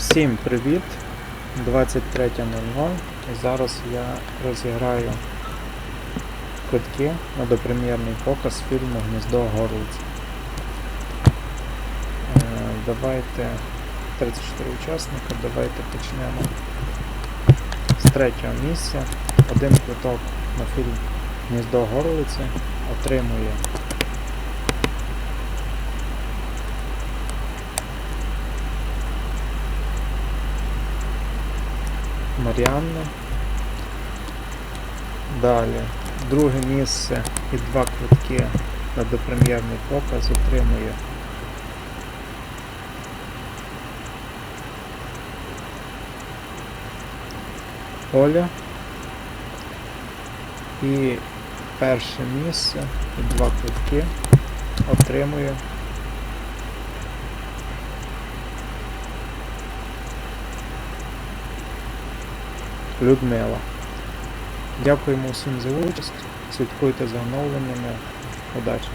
Всім привіт! 23.00 і зараз я розіграю квитки на допрем'єрний показ фільму Гніздо Горлиць. Е, Давайте 34 учасника, давайте почнемо з третього місця. Один квиток на фільм Гніздо Горлиці отримує Маріанна. Далі. Друге місце і два квитки на допрем'єрний показ отримує Оля. І перше місце і два квитки отримує Людмила. Дякуємо всім за участь. Слідкуйте за оновленнями. Удачі!